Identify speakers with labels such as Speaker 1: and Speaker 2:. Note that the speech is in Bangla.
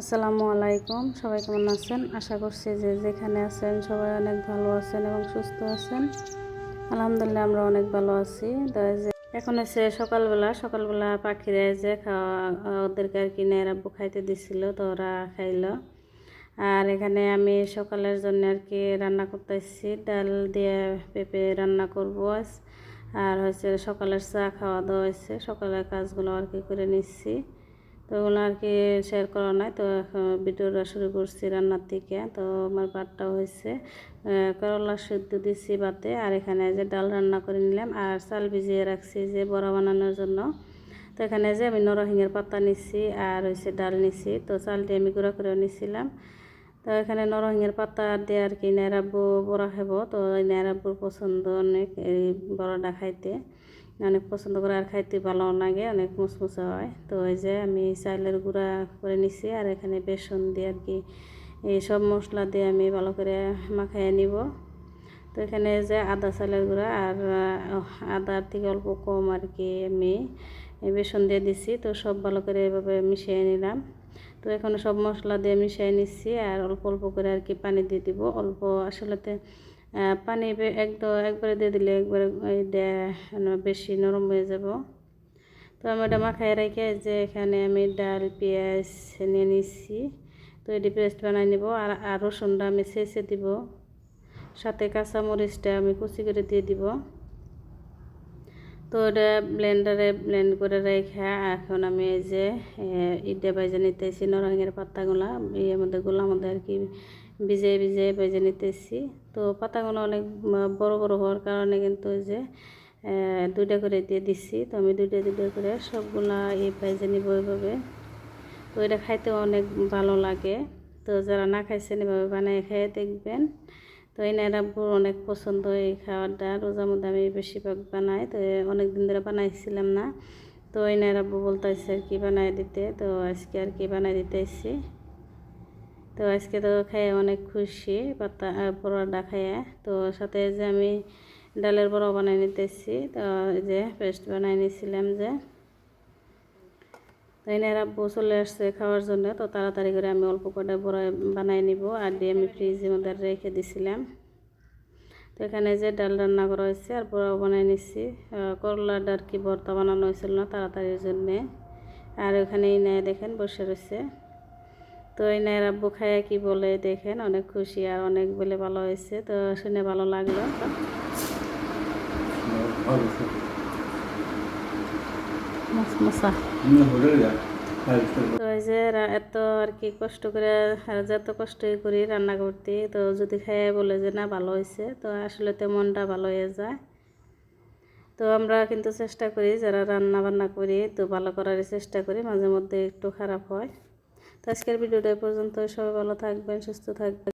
Speaker 1: আসসালামু আলাইকুম। সবাই কেমন আছেন? আশা করছি যে যেখানে আছেন সবাই অনেক ভালো আছেন এবং সুস্থ আছেন। আলহামদুলিল্লাহ আমরা অনেক ভালো আছি। এখন এসে সকালবেলা সকালবেলা পাখিরা যে খাওয়া, ওদেরকে আর কি নেরাব্বু খাইতে দিছিল, তো ওরা খাইলো। আর এখানে আমি সকালের জন্য আর কি রান্না করতেছি। ডাল দিয়ে পেঁপে রান্না করব। আর হচ্ছে সকালের চা খাওয়া দাওয়া হয়েছে। সকালের কাজগুলো আর কি করে নিচ্ছি। তো ওগুলো আর কি শেয়ার করা নাই। তো ভিডিওটা শুরু করছি রান্নার থেকে তো আমার ভাতটাও হয়েছে। করলা সেদ্ধ দিচ্ছি ভাতে। আর এখানে যে ডাল রান্না করে নিলাম। আর চাল ভিজিয়ে রাখছি যে বড়া বানানোর জন্য। তো এখানে যে আমি নরসিংহের পাতা নিচ্ছি আর হয়েছে ডাল নিচ্ছি তো চালটি আমি গুঁড়া করেও নিছিলাম। তো এখানে নরসিংহের পাতা দিয়ে আর কি নেরাব্বু বড়া খাব। তো নেরাব্বুর পছন্দ অনেক এই বড়াটা খাইতে। অনেক পছন্দ করে আর খাইতে ভালো লাগে, অনেক মুসমুসা হয়। তো এই যে আমি চালের গুঁড়া করে নিছি আর এখানে বেসন দিয়ে আর কি এই সব মশলা দিয়ে আমি ভালো করে মাখাইয়ে নিব। তো এখানে যে আদা চালের গুঁড়া আর আদার থেকে অল্প কম আর কি আমি বেসন দিয়ে দিছি। তো সব ভালো করে এভাবে মিশিয়ে নিলাম। তো এখন সব মশলা দিয়ে মিশিয়ে নিচ্ছি আর অল্প অল্প করে আর কি পানি দিয়ে দিব। অল্প আসলেতে পানি একদম একবারে দিয়ে দিলে একবারে বেশি নরম হয়ে যাব। তো আমি ওটা মাখাই রেখে যে এখানে আমি ডাল, পেঁয়াজ নিয়ে নিচ্ছি তো এটি পেস্ট বানাই নিব আর আর রসুনটা আমি ছেঁচে দিব। সাথে কাঁচা মরিচটা আমি কুচি করে দিয়ে দিব। তো ওটা ব্লেন্ডারে ব্লেন্ড করে রেখে এখন আমি এই যে ইডে বাইজে নিতেছি নরসিংহের পাতাগুলা। ইয়ের মধ্যে গোলার মধ্যে আর কি ভিজে ভিজে বেজে নিতেছি। তো পাতাগুলো অনেক বড় বড় হওয়ার কারণে কিন্তু যে দুইটা করে দিয়ে দিচ্ছি তো আমি দুইটা দুইটা করে সবগুলা এই বাইজে নিব এইভাবে তো এটা খাইতে অনেক ভালো লাগে। তো যারা না খাইছেন এভাবে বানিয়ে খেয়ে দেখবেন। তো এই নাইরাব্বুর অনেক পছন্দ এই খাবারটা রোজার মধ্যে আমি বেশিরভাগ বানাই। তো অনেক দিন ধরে বানাইছিলাম না। তো এই নাইরাব্বু বলতেছে আর কি বানাই দিতে। তো আজকে আর কি বানাই দিতে এসেছি তো আজকে তো খেয়ে অনেক খুশি পাতা পরোটা খেয়ে তো সাথে যে আমি ডালের বড়া বানাই নিতেছি তো যে পেস্ট বানাই নিয়েছিলাম যে। তো এনে রাব্বু চলে আসছে খাওয়ার জন্য তো তাড়াতাড়ি করে আমি অল্প কটা বড়া বানাই নিব আর দিয়ে আমি ফ্রিজের মধ্যে রেখে দিছিলাম। তো এখানে যে ডাল রান্না করা হয়েছে আর বড়াও বানাই নিচ্ছি আহ, করলাটা আর কি ভর্তা বানানো হয়েছিল না তাড়াতাড়ির জন্যে। আর ওখানে এনে দেখেন বসে রয়েছে। তো এই নেয় রাব্বু খাইয়া কি বলে দেখেন, অনেক খুশি আর অনেক বলে ভালো হয়েছে। তো শুনে ভালো লাগল। তো যে এত আর কি কষ্ট করে যত কষ্টই করি রান্না করতে, তো যদি খেয়ে বলে যে না, ভালো হয়েছে, তো আসলে তো মনটা ভালো হয়ে যায়। তো আমরা কিন্তু চেষ্টা করি যারা রান্না বান্না করি, তো ভালো করার চেষ্টা করি, মাঝে মধ্যে একটু খারাপ হয়। তো আজকের ভিডিওটা পর্যন্ত সবাই ভালো থাকবেন সুস্থ থাকবেন।